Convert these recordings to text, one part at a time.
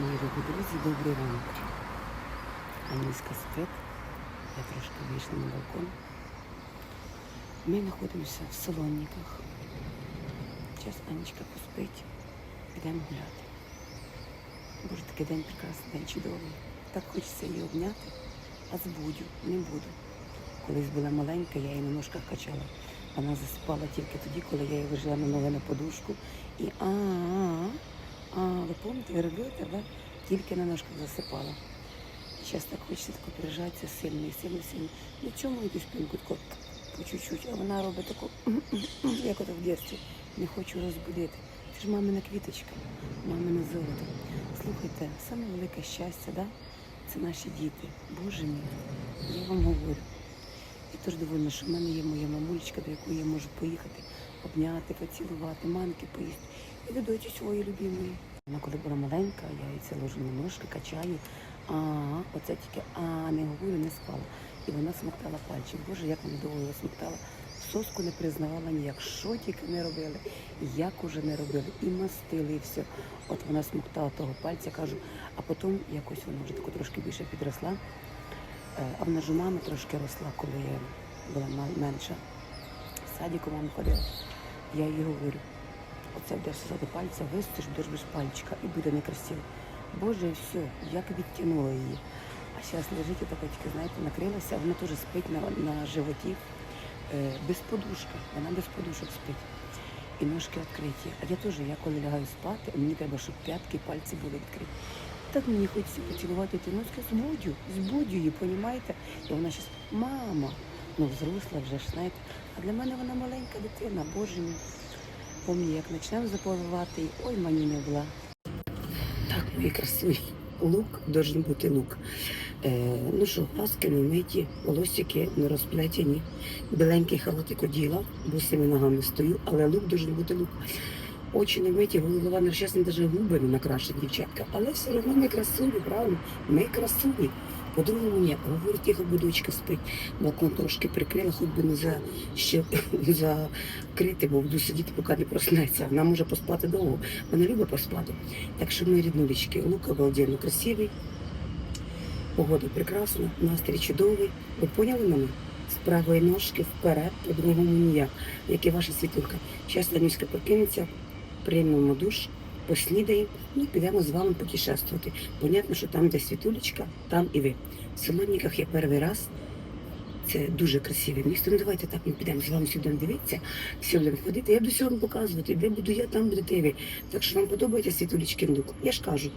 Мої любі друзі, добрий ранок. Аніська спить. Я трошки вийшла на балкон. Ми знаходимося в салонниках. Зараз Анечка поспить. Підемо гуляти. Боже, такий день прекрасний, день чудовий. Так хочеться її обняти, а збудю, не буду. Колись була маленька, я її на ножках качала. Вона засипала тільки тоді, коли я її вижила на ноги на подушку. І а-а-а. А, ви пам'ятаєте, ви робили тебе? Тільки на ножках засипала. Зараз так хочеться тако прижатися сильно сильно, сильно. Ну чому йду спинку тако по чуть-чуть, а вона робить таку, як ото в дитинстві. Не хочу розбудити. Це ж мамина квіточка, мамине золото. Слухайте, саме велике щастя, да? це наші діти. Боже мій, я вам говорю. Я теж довольна, що в мене є моя мамулечка, до якої я можу поїхати, обняти, поцілувати, манки поїсти. До доці любимої. Вона коли була маленька, я її це ложу на ножки, качаю. А, оце тільки а не говорю, не спала. І вона смоктала пальчик. Боже, як вона довго смоктала. Соску не признавала ніяк, що тільки не робили, як уже не робили, і мастили, і все. От вона смоктала того пальця, кажу, а потім якось вона вже тако трошки більше підросла. Е, А вона ж у мами трошки росла, коли була менша. В садіку мама ходила. Я їй говорю, оце будеш сосати пальця, вистиш, будеш без пальчика і буде некрасиво. Боже, і все, як відтягнула її. А зараз лежить така тільки, знаєте, накрилася, вона теж спить на, на животі е, без подушки. Вона без подушок спить. І ножки відкриті. А я теж, я коли лягаю спати, мені треба, щоб п'ятки пальці були відкриті. Так мені хочеться поцілувати ті ножки, збудю, збудю її, понімаєте? І вона щас, мама, ну взросла вже ж, знаєте. А для мене вона маленька дитина, боже мій. Помні, як почнемо заповивати, ой, мені не була. Так, мій красивий Лук должен бути лук. Е, ну що, паски не миті, волосики не розплетені, біленький халатик оділа, босими ногами стою, але лук должен бути лук. Очі не миті, голова не чесно, навіть губи не накрашені, дівчатка. Але все одно ми красиві, правильно? Ми красиві. По-другому ні, говорю, тихо будочка спить. Балкон трошки прикрила, хоч би не за ще закрити, бо буду сидіти, поки не проснеться. Вона може поспати довго, вона любить поспати. Так що ми ріднулечки, лук обалденно красивий, погода прекрасна, настрій чудовий. Ви поняли мене? З правої ножки вперед, по-другому ніяк, як і ваша світулька. Зараз Данюська покинеться, приймемо душ, поснідаємо ну, і підемо з вами путешествувати. Понятно, що там, де світулечка, там і ви. В Солонниках я перший раз. Це дуже красиве місто. Ну давайте так ми підемо з вами сюди дивитися, все будемо ходити. Я буду все показувати, де буду я, там будете ви. Так що вам подобається світулічкин лук. Я ж кажу,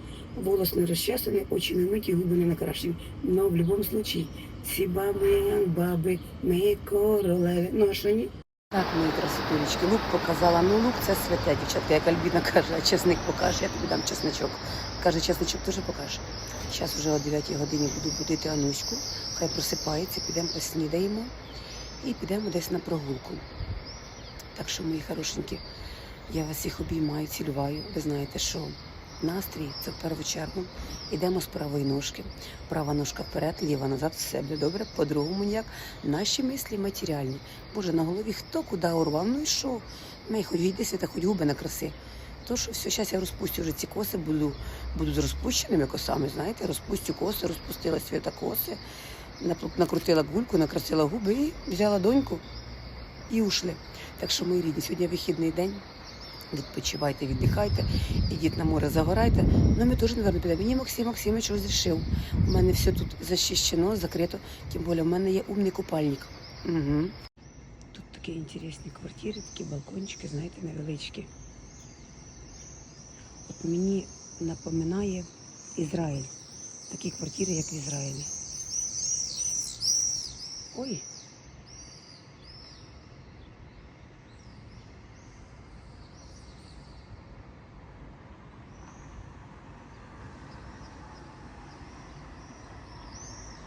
волос не розчесаний, очі не миті, губи не накрашені. Но в будь-якому випадку, ці баби, баби, ми королеви. Ну а що ні? Так, мої красотулечки, лук показала. Ну, лук це святе, дівчатка, як Альбіна каже, а чесник покаже, я тобі дам чесничок. Каже, чесничок теж покаже. Зараз вже о 9 годині буду будити Ануську, хай просипається, підемо поснідаємо і підемо десь на прогулку. Так що, мої хорошенькі, я вас всіх обіймаю, цілюваю. Ви знаєте, що настрій це в першу чергу. Йдемо з правої ножки. Права ножка вперед, ліва назад, все буде добре. По-другому ніяк. Наші мислі матеріальні. Боже, на голові хто куди урвав, ну і що? Ми хоч йди світа, хоч губи на краси. То що все, зараз я розпустю вже ці коси, буду, буду з розпущеними косами, знаєте, розпустю коси, розпустила свята коси, накрутила гульку, накрасила губи і взяла доньку і ушли. Так що, мої рідні, сьогодні вихідний день. Відпочивайте, віддихайте, ідіть на море, загорайте. Ну ми теж, напевно, підемо. Мені Максим Максимович розрішив. У мене все тут захищено, закрито. Тим більше, в мене є умний купальник. Угу. Тут такі інтересні квартири, такі балкончики, знаєте, невеличкі. От мені напоминає Ізраїль. Такі квартири, як в Ізраїлі. Ой,